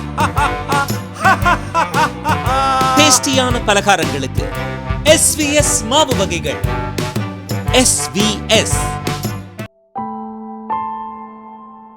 டேஸ்டியான பலகாரங்களுக்கு. எஸ்விஎஸ் மாவு வகைகள். எஸ்விஎஸ்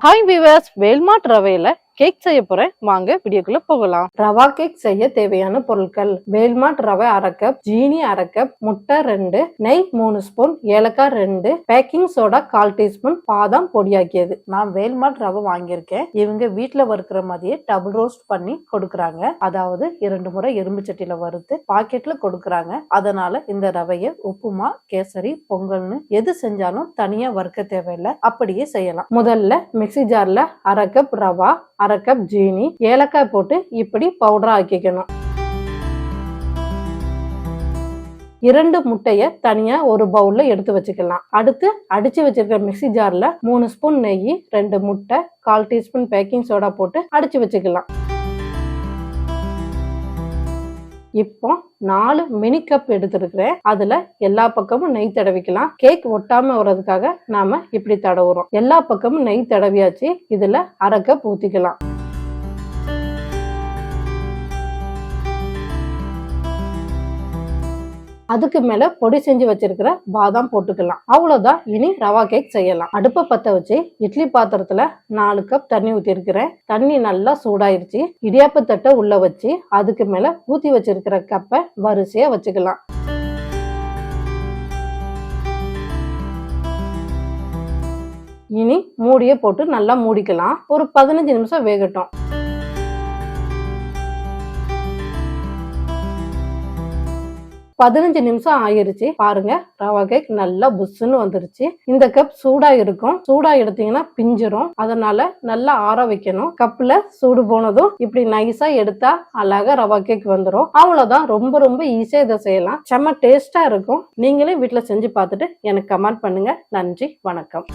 ஹாய் விவர்ஸ் வேல்மாட் ரவையில் கேக் செய்ய போறேன். வாங்க வீடியோக்குள்ள போகலாம். ரவா கேக் செய்ய தேவையான பொருட்கள். வேல்மாட் ரவை அரை கப் ஜீனி அரை கப் முட்டை ரெண்டு நெய் மூணு ஸ்பூன் ஏலக்காய் ரெண்டு பேக்கிங் சோடா கால் டீஸ்பூன் பாதாம் பொடியாக்கியது. நான் வேல்மாட் ரவை வாங்கியிருக்கேன். இவங்க வீட்டுல வறுக்கிற மாதிரியே டபுள் ரோஸ்ட் பண்ணி கொடுக்கறாங்க. அதாவது இரண்டு முறை எறும்பு சட்டியில வறுத்து பாக்கெட்ல கொடுக்கறாங்க. அதனால இந்த ரவையை உப்புமா கேசரி பொங்கல்னு எது செஞ்சாலும் தனியா வறுக்க தேவையில்லை. அப்படியே செய்யலாம். முதல்ல மிக்ஸி ஜார்ல அரை கப் ரவா அரை கப் ஜீனி ஏலக்காய் போட்டு இப்படி பவுடரா ஆக்கிக்கணும். இரண்டு முட்டையை தனியா ஒரு பவுல்ல எடுத்து வச்சுக்கலாம். அடுத்து அடிச்சு வச்சிருக்க மிக்சி ஜார்ல மூணு ஸ்பூன் நெய் ரெண்டு முட்டை கால் டீஸ்பூன் பேக்கிங் சோடா போட்டு அடிச்சு வச்சுக்கலாம். இப்போ நாலு மினி கப் எடுத்திருக்கிறேன். அதுல எல்லா பக்கமும் நெய் தடவிக்கலாம். கேக் ஒட்டாம வர்றதுக்காக நாம இப்படி தடவுறோம். எல்லா பக்கமும் நெய் தடவியாச்சு. இதுல அரை கப் ஊத்திக்கலாம். அதுக்கு மேல பொடி செஞ்சு வச்சிருக்கிற பாதாம் போட்டுக்கலாம். அவ்வளவுதான். இனி ரவா கேக் செய்யலாம். அடுப்பை பத்த வச்சு இட்லி பாத்திரத்துல நாலு கப் தண்ணி ஊத்தி இருக்கிறேன் தண்ணி நல்லா சூடாயிருச்சு. இடியாப்பு தட்டை உள்ள வச்சு அதுக்கு மேல ஊத்தி வச்சிருக்கிற கப்பை வரிசையா வச்சுக்கலாம். இனி மூடியை போட்டு நல்லா மூடிக்கலாம். ஒரு பதினஞ்சு நிமிஷம் வேகட்டும். பதினஞ்சு நிமிஷம் ஆயிருச்சு. பாருங்க ரவா கேக் நல்லா புஷ்ஷுன்னு வந்துருச்சு. இந்த கப் சூடா இருக்கும். சூடா எடுத்தீங்கன்னா பிஞ்சிரும். அதனால நல்லா ஆற வைக்கணும். கப்ல சூடு போனதும் இப்படி நைஸா எடுத்தா அழகா ரவா கேக் வந்துடும் அவ்வளவுதான். ரொம்ப ரொம்ப ஈஸியா இதை செய்யலாம். செம்ம டேஸ்டா இருக்கும். நீங்களே வீட்டுல செஞ்சு பார்த்துட்டு எனக்கு கமெண்ட் பண்ணுங்க. நன்றி வணக்கம்.